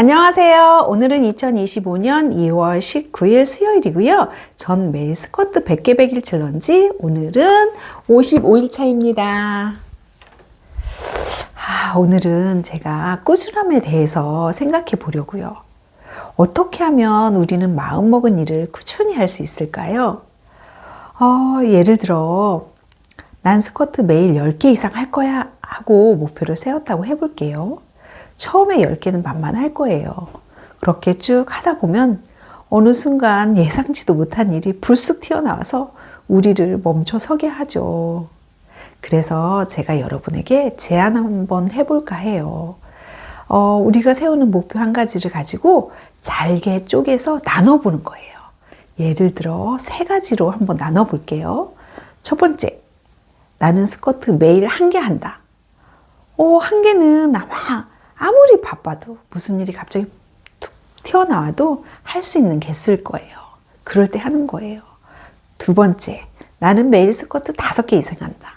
안녕하세요. 오늘은 2025년 2월 19일 수요일이고요. 전 매일 스쿼트 100개 100일 챌린지 오늘은 55일 차입니다. 아, 오늘은 제가 꾸준함에 대해서 생각해 보려고요. 어떻게 하면 우리는 마음먹은 일을 꾸준히 할 수 있을까요? 어, 예를 들어 난 스쿼트 매일 10개 이상 할 거야 하고 목표를 세웠다고 해볼게요. 처음에 10개는 만만할 거예요. 그렇게 쭉 하다 보면 어느 순간 예상치도 못한 일이 불쑥 튀어나와서 우리를 멈춰 서게 하죠. 그래서 제가 여러분에게 제안 한번 해볼까 해요. 어, 우리가 세우는 목표 한 가지를 가지고 잘게 쪼개서 나눠보는 거예요. 예를 들어 세 가지로 한번 나눠볼게요. 첫 번째, 나는 스쿼트 매일 한 개 한다. 어, 한 개는 아마 아무리 바빠도 무슨 일이 갑자기 툭 튀어나와도 할 수 있는 개수일 거예요. 그럴 때 하는 거예요. 두 번째, 나는 매일 스쿼트 다섯 개 이상 한다.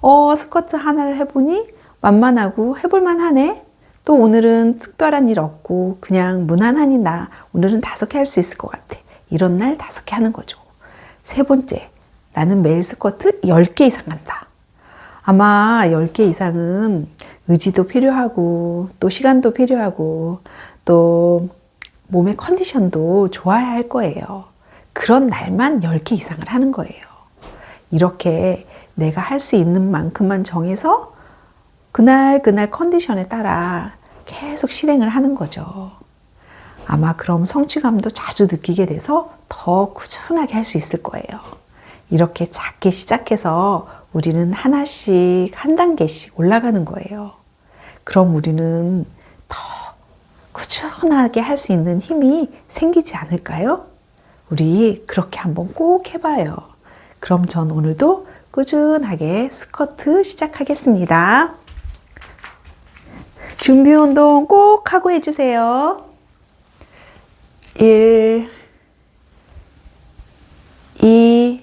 어, 스쿼트 하나를 해보니 만만하고 해볼만 하네. 또 오늘은 특별한 일 없고 그냥 무난하니 나 오늘은 다섯 개 할 수 있을 것 같아. 이런 날 다섯 개 하는 거죠. 세 번째, 나는 매일 스쿼트 10개 이상 한다. 아마 10개 이상은 의지도 필요하고 또 시간도 필요하고 또 몸의 컨디션도 좋아야 할 거예요. 그런 날만 10개 이상을 하는 거예요. 이렇게 내가 할 수 있는 만큼만 정해서 그날 그날 컨디션에 따라 계속 실행을 하는 거죠. 아마 그럼 성취감도 자주 느끼게 돼서 더 꾸준하게 할 수 있을 거예요. 이렇게 작게 시작해서 우리는 하나씩 한 단계씩 올라가는 거예요. 그럼 우리는 더 꾸준하게 할 수 있는 힘이 생기지 않을까요? 우리 그렇게 한번 꼭 해봐요. 그럼 전 오늘도 꾸준하게 스쿼트 시작하겠습니다. 준비 운동 꼭 하고 해주세요. 1, 2,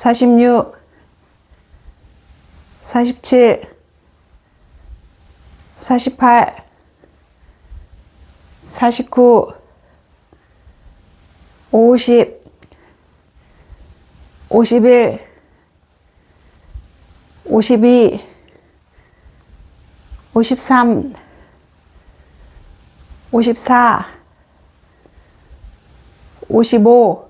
46, 47, 48, 49, 50, 51, 52, 53, 54, 55,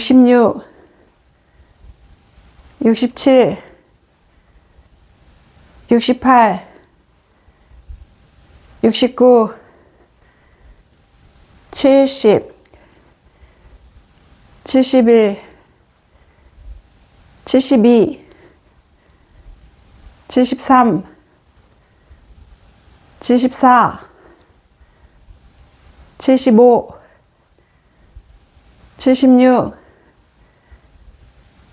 66 67 68 69 70 71 72 73 74 75 76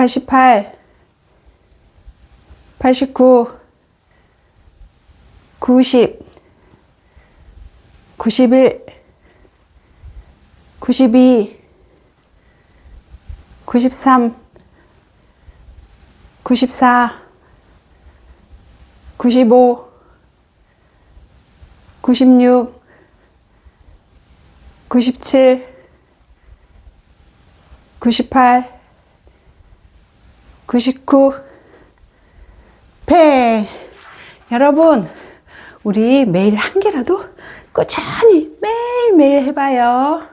88 89 90 91 92 93 94 95 96 97 98 99 100 여러분 우리 매일 한 개라도 꾸준히 매일매일 해봐요.